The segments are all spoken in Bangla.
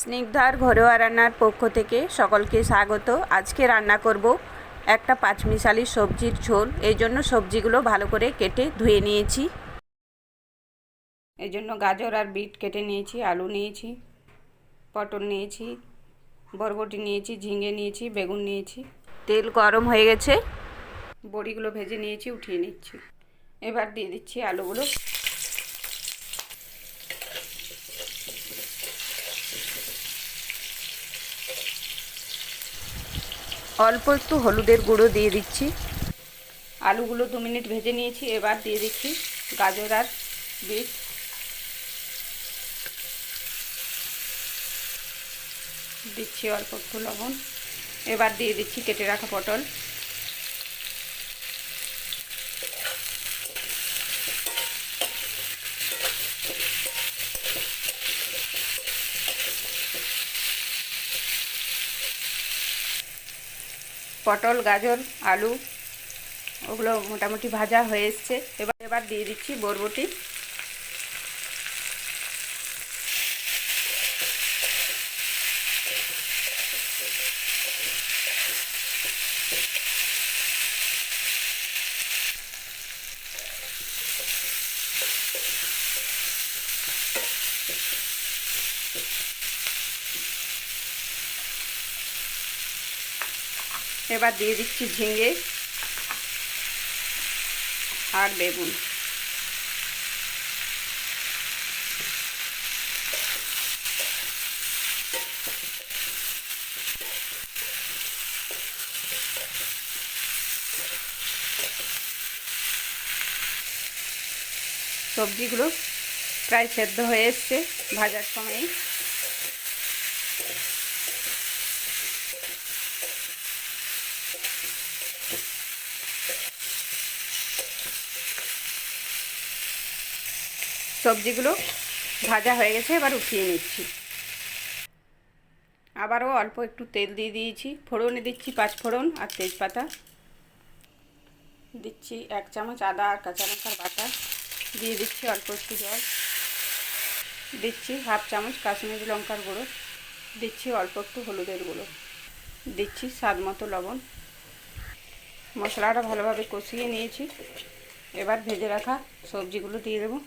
স্নিগ্ধার ঘরোয়া রান্নার পক্ষ থেকে সকলকে স্বাগত। আজকে রান্না করব একটা পাঁচমিশালি সবজির ঝোল। এই জন্য সবজিগুলো ভালো করে কেটে ধুয়ে নিয়েছি। এই জন্য গাজর আর বিট কেটে নিয়েছি, আলু নিয়েছি, পটল নিয়েছি, বরবটি নিয়েছি, ঝিঙে নিয়েছি, বেগুন নিয়েছি। তেল গরম হয়ে গেছে। বড়িগুলো ভেজে নিয়েছি, উঠিয়ে নিচ্ছি। এবার দিয়ে দিচ্ছি আলুগুলো। অল্প একটু হলুদের গুঁড়ো দিয়ে দিচ্ছি। আলুগুলো দু মিনিট ভেজে নিয়েছি, এবার দিয়ে দিচ্ছি গাজর আর বিট। দিচ্ছি অল্প একটু লবণ। এবার দিয়ে দিচ্ছি কেটে রাখা পটল। পটল গাজর আলু ওগুলো মোটামুটি ভাজা হয়ে এসছে। এবার এবার দিয়ে দিচ্ছি বরবটি। এবার দিয়ে দিচ্ছি ঝিঙে আর বেগুন। সবজিগুলো প্রায় সেদ্ধ হয়ে এসছে ভাজার সময়ই সবজিগুলো ভাজা হয়ে গেছে, এবার উঠিয়ে নিচ্ছি। আবারও অল্প একটু তেল দিয়ে দিয়েছি। ফোড়নে দিচ্ছি পাঁচ ফোড়ন আর তেজপাতা। দিচ্ছি এক চামচ আদা আর কাঁচা লঙ্কার বাটা। দিয়ে দিচ্ছি অল্প একটু জল। দিচ্ছি হাফ চামচ কাশ্মীরি লঙ্কার গুঁড়ো। দিচ্ছি অল্প একটু হলুদের গুঁড়ো। দিচ্ছি স্বাদ মতো লবণ। মশলাটা ভালোভাবে কষিয়ে নিয়েছি। এবার ভেজে রাখা সবজিগুলো দিয়ে দেবো।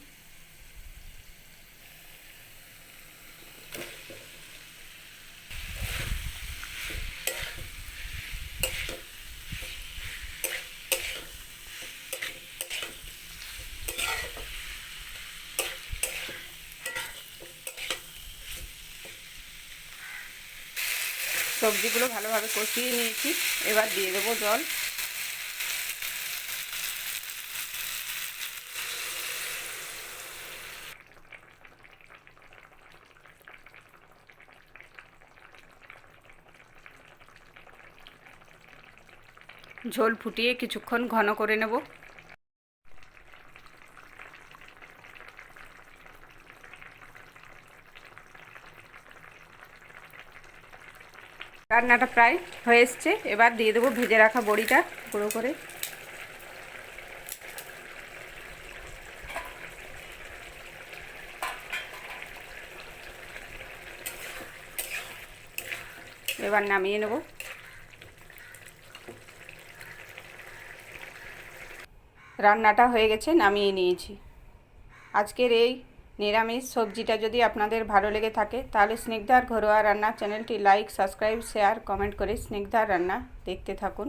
সবজিগুলো ভালোভাবে কষিয়ে নিয়েছি। এবার দিয়ে দেবো জল। ঝোল ফুটিয়ে কিছুক্ষণ ঘন করে নেব। রান্নাটা প্রায় হয়ে এসছে। এবার দিয়ে দেবো ভেজে রাখা বড়িটা গুঁড়ো করে। এবার নামিয়ে নেব। রান্নাটা হয়ে গেছে, নামিয়ে নিয়েছি। আজকের এই নিরামিষ সবজিটা যদি আপনাদের ভালো লেগে থাকে, তাহলে স্নিগ্ধার ঘরোয়া রান্না চ্যানেলটি লাইক, সাবস্ক্রাইব, শেয়ার, কমেন্ট করে স্নিগ্ধার রান্না দেখতে থাকুন।